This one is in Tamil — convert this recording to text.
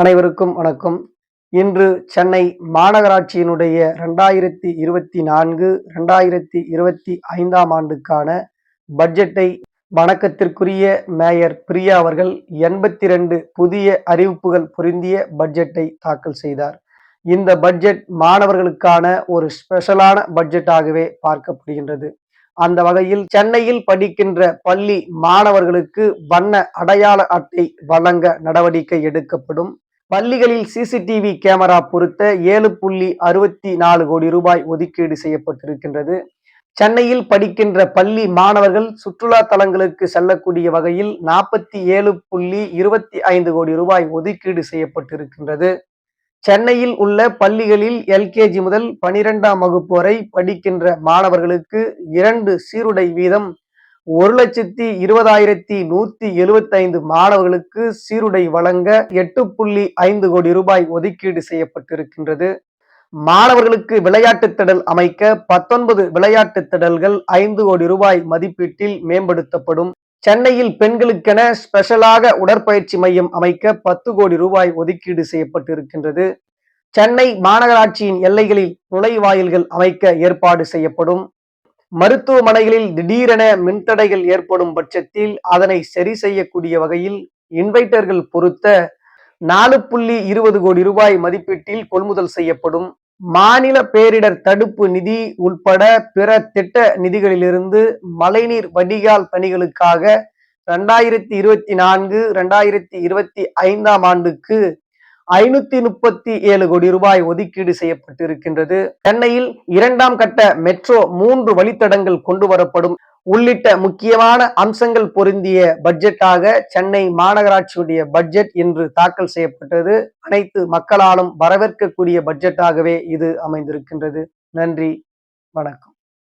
அனைவருக்கும் வணக்கம். இன்று சென்னை மாநகராட்சியினுடைய ரெண்டாயிரத்தி இருபத்தி நான்கு ரெண்டாயிரத்தி இருபத்தி ஐந்தாம் ஆண்டுக்கான பட்ஜெட்டை வணக்கத்திற்குரிய மேயர் பிரியா அவர்கள் எண்பத்தி ரெண்டு புதிய அறிவிப்புகள் பொருந்திய பட்ஜெட்டை தாக்கல் செய்தார். இந்த பட்ஜெட் மாணவர்களுக்கான ஒரு ஸ்பெஷலான பட்ஜெட்டாகவே பார்க்கப்படுகின்றது. அந்த வகையில் சென்னையில் படிக்கின்ற பள்ளி மாணவர்களுக்கு வண்ண அடையாள அட்டை வழங்க நடவடிக்கை எடுக்கப்படும். பள்ளிகளில் சிசிடிவி கேமரா பொருத்த ஏழு புள்ளி அறுபத்தி நாலு கோடி ரூபாய் ஒதுக்கீடு செய்யப்பட்டிருக்கின்றது. சென்னையில் படிக்கின்ற பள்ளி மாணவர்கள் சுற்றுலா தலங்களுக்கு செல்லக்கூடிய வகையில் நாற்பத்தி ஏழு புள்ளி இருபத்தி ஐந்து கோடி ரூபாய் ஒதுக்கீடு செய்யப்பட்டிருக்கின்றது. சென்னையில் உள்ள பள்ளிகளில் எல்கேஜி முதல் பனிரெண்டாம் வகுப்பு வரை படிக்கின்ற மாணவர்களுக்கு இரண்டு சீருடை வீதம் ஒரு லட்சத்தி இருபதாயிரத்தி நூத்தி எழுபத்தைந்து மாணவர்களுக்கு சீருடை வழங்க எட்டு புள்ளி ஐந்து கோடி ரூபாய் ஒதுக்கீடு செய்யப்பட்டிருக்கின்றது. மாணவர்களுக்கு விளையாட்டு திடல் அமைக்க பத்தொன்பது விளையாட்டு திடல்கள் ஐந்து கோடி ரூபாய் மதிப்பீட்டில் மேம்படுத்தப்படும். சென்னையில் பெண்களுக்கென ஸ்பெஷலாக உடற்பயிற்சி மையம் அமைக்க பத்து கோடி ரூபாய் ஒதுக்கீடு செய்யப்பட்டிருக்கின்றது. சென்னை மாநகராட்சியின் எல்லைகளில் நுழைவாயில்கள் அமைக்க ஏற்பாடு செய்யப்படும். மருத்துவமனைகளில் திடீரென மின்தடைகள் ஏற்படும் பட்சத்தில் அதனை சரி செய்யக்கூடிய வகையில் இன்வைட்டர்கள் பொருத்த நாலு புள்ளி இருபது கோடி ரூபாய் மதிப்பீட்டில் கொள்முதல் செய்யப்படும். மாநில பேரிடர் தடுப்பு நிதி உள்பட பிற திட்ட நிதிகளிலிருந்து மழைநீர் வடிகால் பணிகளுக்காக ரெண்டாயிரத்தி இருபத்தி நான்கு ரெண்டாயிரத்தி இருபத்தி ஐந்தாம் ஆண்டுக்கு ஐநூத்தி முப்பத்தி ஏழு கோடி ரூபாய் ஒதுக்கீடு செய்யப்பட்டிருக்கின்றது. சென்னையில் இரண்டாம் கட்ட மெட்ரோ மூன்று வழித்தடங்கள் கொண்டு வரப்படும் உள்ளிட்ட முக்கியமான அம்சங்கள் பொருந்திய பட்ஜெட்டாக சென்னை மாநகராட்சியுடைய பட்ஜெட் இன்று தாக்கல் செய்யப்பட்டது. அனைத்து மக்களாலும் வரவேற்கக்கூடிய பட்ஜெட்டாகவே இது அமைந்திருக்கின்றது. நன்றி. வணக்கம்.